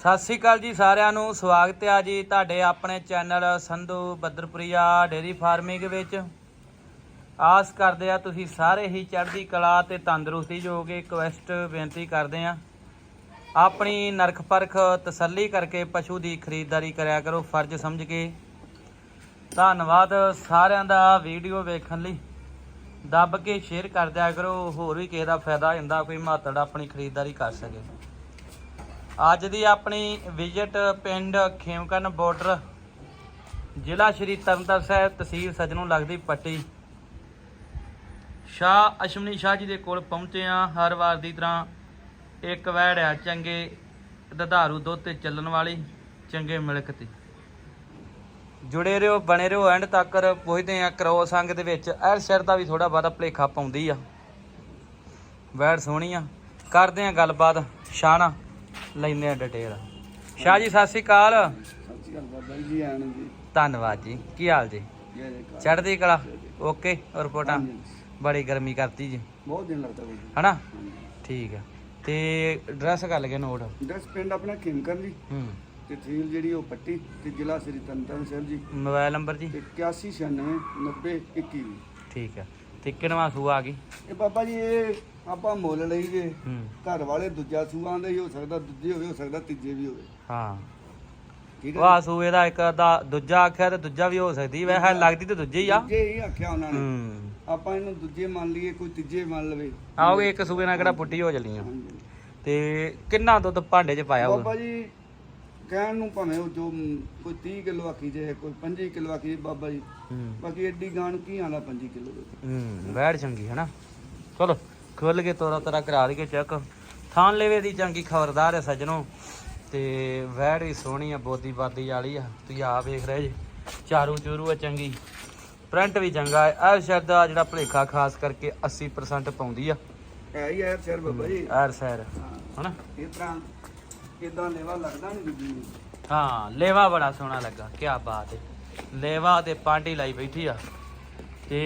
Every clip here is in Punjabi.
ਸਤਿ ਸ੍ਰੀ ਅਕਾਲ ਜੀ ਸਾਰਿਆਂ ਨੂੰ, ਸਵਾਗਤ ਹੈ ਜੀ ਤੁਹਾਡੇ ਆਪਣੇ channel Sandhu Badarpuria dairy farming ਵਿੱਚ। ਆਸ ਕਰਦੇ ਆ ਤੁਸੀਂ ਸਾਰੇ ਹੀ ਚੜ੍ਹਦੀ ਕਲਾ ਤੇ ਤੰਦਰੁਸਤੀ ਜੋਗੇ ਰਿਕਵੈਸਟ ਬੇਨਤੀ ਕਰਦੇ ਆ ਆਪਣੀ ਨਰਖ ਪਰਖ ਤਸੱਲੀ ਕਰਕੇ ਪਸ਼ੂ ਦੀ ਖਰੀਦਦਾਰੀ ਕਰਿਆ ਕਰੋ, ਫਰਜ਼ ਸਮਝ ਕੇ। ਧੰਨਵਾਦ ਸਾਰਿਆਂ ਦਾ ਵੀਡੀਓ ਵੇਖਣ ਲਈ। ਦੱਬ ਕੇ ਸ਼ੇਅਰ ਕਰ ਦਿਆ ਕਰੋ, ਹੋਰ ਵੀ ਕਿਸੇ ਦਾ ਫਾਇਦਾ ਹੋ ਜਾਂਦਾ ਕੋਈ ਮਾਤੜ ਆਪਣੀ ਖਰੀਦਦਾਰੀ ਕਰ ਸਕੇ। ਅੱਜ ਦੀ ਆਪਣੀ ਵਿਜ਼ਿਟ ਪਿੰਡ ਖੇਮਕਰਨ ਬਾਰਡਰ, ਜ਼ਿਲ੍ਹਾ ਸ਼੍ਰੀ ਤਰਨਤਾਰਨ ਸਾਹਿਬ, ਤਹਿਸੀਲ ਸਜਣੋਂ ਲੱਗਦੀ ਪੱਟੀ। ਸ਼ਾਹ ਅਸ਼ਮਨੀ ਸ਼ਾਹ ਜੀ ਦੇ ਕੋਲ ਪਹੁੰਚੇ ਆ ਹਰ ਵਾਰ ਦੀ ਤਰ੍ਹਾਂ ਇੱਕ ਵੈੜ ਆ ਚੰਗੇ ਦਧਾਰੂ ਦੁੱਧ ਤੇ ਚੱਲਣ ਵਾਲੀ, ਚੰਗੇ ਮਿਲਕ ਤੇ। ਜੁੜੇ ਰਹੋ, ਬਣੇ ਰਹੋ, ਐਂਡ ਤੱਕ ਪੁੱਛਦੇ ਆ ਕਰੋ ਅੰਗ ਦੇ ਵਿੱਚ। ਐਰ ਸ਼ਹਿਰ ਦਾ ਵੀ ਥੋੜਾ ਬਾਦਾ ਭਲੇਖਾ ਪਾਉਂਦੀ ਆ। ਵੈੜ ਸੋਹਣੀ ਆ। ਕਰਦੇ ਆ ਗੱਲਬਾਤ। ਸ਼ਾਨਾ ਲੈਂਦੇ ਆ ਡਿਟੇਲ ਸ਼ਾਹ ਜੀ ਸਤਿ ਸ਼੍ਰੀ ਅਕਾਲ। ਸਤਿ ਸ਼੍ਰੀ ਅਕਾਲ ਬਾਬਾ ਜੀ ਆਣ ਜੀ ਧੰਨਵਾਦ ਜੀ। ਕੀ ਹਾਲ ਜੀ? ਜੈ। ਚੜ੍ਹਦੀ ਕਲਾ। ਓਕੇ ਰਿਪੋਰਟਾਂ। ਹਾਂਜੀ। ਬੜੀ ਗਰਮੀ ਕਰਤੀ ਜੀ। ਬਹੁਤ ਦਿਨ ਲੱਗਦਾ ਬਾਈ ਜੀ। ਹਨਾ? ਠੀਕ ਆ। ਤੇ ਐਡਰੈਸ ਕਰ ਲਗੇ ਨੋਟ। ਡਰੈਸ ਪਿੰਡ ਆਪਣਾ ਖੇਮਕਰਨ ਜੀ। ਹੂੰ। ਤੇ ਤਹਿਸੀਲ ਜਿਹੜੀ ਉਹ ਪੱਟੀ ਤੇ ਜ਼ਿਲ੍ਹਾ ਸ੍ਰੀ ਤਰਨਤਾਰਨ ਸਾਹਿਬ ਜੀ। ਮੋਬਾਈਲ ਨੰਬਰ ਜੀ। ਤੇ 81969021 ਠੀਕ ਆ। ਤੇ ਕਿਨਵਾ ਸੂਆ ਆ ਗਈ? ਇਹ ਬਾਬਾ ਜੀ ਇਹ ਆਪਾਂ ਮੁੱਲ ਲਈ ਜੇ ਹੂੰ। ਘਰ ਵਾਲੇ ਦੂਜਾ ਸੂਆਂ ਦਾ ਹੀ ਹੋ ਸਕਦਾ ਦੂਜੇ ਹੋਵੇ ਹੋ ਸਕਦਾ ਤੀਜੇ ਵੀ ਹੋਵੇ। ਹਾਂ। ਠੀਕ ਉਹ ਆ ਸੂਏ ਦਾ ਇੱਕ ਦਾ ਦੂਜਾ ਆਖਿਆ ਤੇ ਦੂਜਾ ਵੀ ਹੋ ਸਕਦੀ ਵੈਸੇ ਲੱਗਦੀ ਤੇ ਦੂਜੀ ਆ। ਦੂਜੇ ਹੀ ਆਖਿਆ ਉਹਨਾਂ ਨੇ। ਹੂੰ। ਆਪਾਂ ਇਹਨੂੰ ਦੂਜੇ ਮੰਨ ਲਈਏ ਕੋਈ ਤੀਜੇ ਮੰਨ ਲਵੇ। ਆਓਗੇ ਇੱਕ ਸੂਏ ਨਾਲ ਕਿਹੜਾ ਪੁੱਟੀ ਹੋ ਜਲੀਆਂ ਹਾਂਜੀ। ਤੇ ਕਿੰਨਾ ਦੁੱਧ ਭਾਂਡੇ 'ਚ ਪਾਇਆ ਬਾਬਾ ਹੋਊਗਾ ਜੀ ਕਹਿਣ ਨੂੰ ਭਾਵੇਂ ਉਹ ਜੋ ਮ, ਕੋਈ 30 ਕਿਲੋ ਆਖੀ ਜੇ ਕੋਈ 25 ਕਿਲੋ ਆਖੀ ਜੇ ਬਾਬਾ ਜੀ। ਹੂੰ। ਬਾਕੀ ਐਡੀ ਗਾਣ ਕੀ ਆਂਦਾ 25 ਕਿਲੋ ਦੇ ਹੂੰ ਵੈੜ ਚੰਗੀ ਹੈ ਨਾ ਚਲੋ ਖੁੱਲ ਕੇ ਤੋਰਾ ਤੋਰਾ ਕਰਾ ਦਈਏ ਚੈੱਕ ਥਾਨ ਲੈਵੇ ਦੀ ਚੰਗੀ ਖਬਰਦਾਰ ਹੈ ਸੱਜਣੋ। ਤੇ ਵੈੜ ਵੀ ਸੋਹਣੀ ਆ ਬੋਦੀ ਬਾਦੀ ਵਾਲੀ ਆ। ਤੁਸੀਂ ਆ ਵੇਖ ਰਹੇ ਜੀ ਚਾਰੂ ਚੂਰੂ ਆ ਚੰਗੀ। ਪ੍ਰਿੰਟ ਵੀ ਚੰਗਾ ਹੈ ਇਹ ਸ਼ਰਟ ਦਾ ਜਿਹੜਾ ਭਲੇਖਾ ਖਾਸ ਕਰਕੇ 80% ਪਾਉਂਦੀ ਆ। ਹੈ ਹੀ ਹੈ ਸਰ ਬਾਬਾ ਜੀ। ਐਰ ਸੈਰ ਹਾਂ। ਹਨਾ? ਇਸ ਤਰ੍ਹਾਂ ਇਦਾਂ ਲੈਵਾ ਲੱਗਦਾ ਨਹੀਂ ਬੀਬੀ ਨੂੰ? ਹਾਂ ਲੇਵਾ ਬੜਾ ਸੋਹਣਾ ਲੱਗਾ ਕੀ ਬਾਤ ਹੈ ਲੇਵਾ ਤੇ ਪਾਂਟੀ ਲਾਈ ਬੈਠੀ ਆ। ਤੇ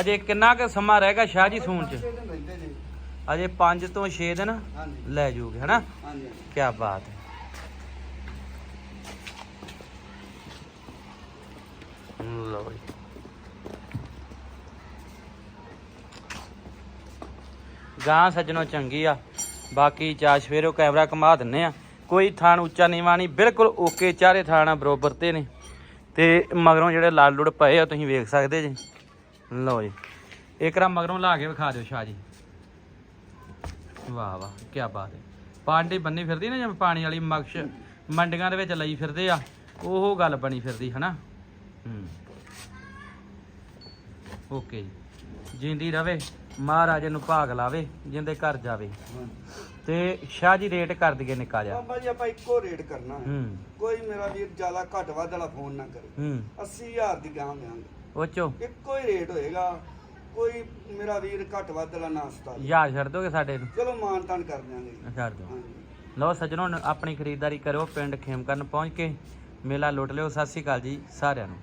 ਅਜੇ ਕਿੰਨਾ ਕੁ ਸਮਾਂ ਰਹੇਗਾ ਸ਼ਾਹ ਜੀ ਸੂਣ ਚ? ਜੀ ਅਜੇ 5 ਤੋਂ 6 ਦਿਨ ਹਾਂਜੀ। ਲੈ ਜੂਗੇ ਹਨਾ? ਹਾਂਜੀ ਕੀ ਬਾਤ ਹੈ ਲਓ ਜੀ। ਗਾਂ ਸੱਜਣੋ ਚੰਗੀ ਆ। ਬਾਕੀ ਚਾਸ਼ ਫੇਰੋ ਕੈਮਰਾ ਘੁਮਾ ਦਿੰਨੇ ਆ। ਕੋਈ ਥਾਣ ਉੱਚਾ ਨੀਵਾਂ ਨਹੀਂ, ਬਿਲਕੁਲ ਓਕੇ, ਚਾਰੇ ਥਾਣਾ ਬਰੋਬਰ ਤੇ ਨੇ। ਤੇ ਮਗਰੋਂ ਜਿਹੜੇ ਲਾਲ ਲੁੜ ਪਏ ਆ, ਤੁਸੀਂ ਵੇਖ ਸਕਦੇ ਜੀ। ਲਓ ਜੀ, ਇੱਕ ਰਾ ਮਗਰੋਂ ਲਾ ਕੇ ਵਿਖਾ ਦਿਓ ਸ਼ਾਹ ਜੀ। ਵਾਹ ਵਾਹ ਕੀ ਬਾਤ ਹੈ। ਪਾਂਡੇ ਬੰਨੀ ਫਿਰਦੀ ਨਾ ਜਿਵੇਂ ਪਾਣੀ ਵਾਲੀ ਮਕਸ਼ ਮੰਡੀਆਂ ਦੇ ਵਿੱਚ ਲਈ ਫਿਰਦੇ ਆ, ਉਹ ਗੱਲ ਬਣੀ ਫਿਰਦੀ, ਹਨਾ? ਹੂੰ। ਓਕੇ ਜੀ, ਜਿੰਦੀ ਰਵੇ, ਮਹਾਰਾਜ ਨੂੰ ਭਾਗ ਲਾਵੇ, ਜਿੰਦੇ ਘਰ ਜਾਵੇ। ਤੇ ਸ਼ਾਹ ਜੀ ਰੇਟ ਕਰ ਦਈਏ ਨਿੱਕਾ ਜਿਹਾ। ਬਾਬਾ ਜੀ ਆਪਾਂ ਇੱਕੋ ਰੇਟ ਕਰਨਾ ਹੈ। ਹੂੰ। ਕੋਈ ਮੇਰਾ ਵੀਰ ਜ਼ਿਆਦਾ ਘੱਟ ਵੱਧ ਵਾਲਾ ਫੋਨ ਨਾ ਕਰੇ। ਹੂੰ। 80000 ਦੀ ਗਾਂ ਦੇਵਾਂਗੇ। ਉਹ ਚੋ ਇੱਕੋ ਹੀ ਰੇਟ ਹੋਏਗਾ। ਕੋਈ ਮੇਰਾ ਵੀਰ ਘੱਟ ਵੱਧ ਵਾਲਾ ਨਾ ਸਤਾ ਯਾਦ ਛੱਡ ਦੋਗੇ ਸਾਡੇ ਨੂੰ? ਚਲੋ ਮਾਨ ਤਾਨ ਕਰ ਦਿਆਂਗੇ ਜੀ। ਛੱਡ ਦਿਓ। ਹਾਂਜੀ। ਲਓ ਸੱਜਣੋ ਆਪਣੀ ਖਰੀਦਦਾਰੀ ਕਰੋ ਪਿੰਡ ਖੇਮਕਰਨ ਪਹੁੰਚ ਕੇ ਮੇਲਾ ਲੁੱਟ ਲਿਓ। ਸਤਿ ਸ਼੍ਰੀ ਅਕਾਲ ਜੀ ਸਾਰਿਆਂ ਨੂੰ।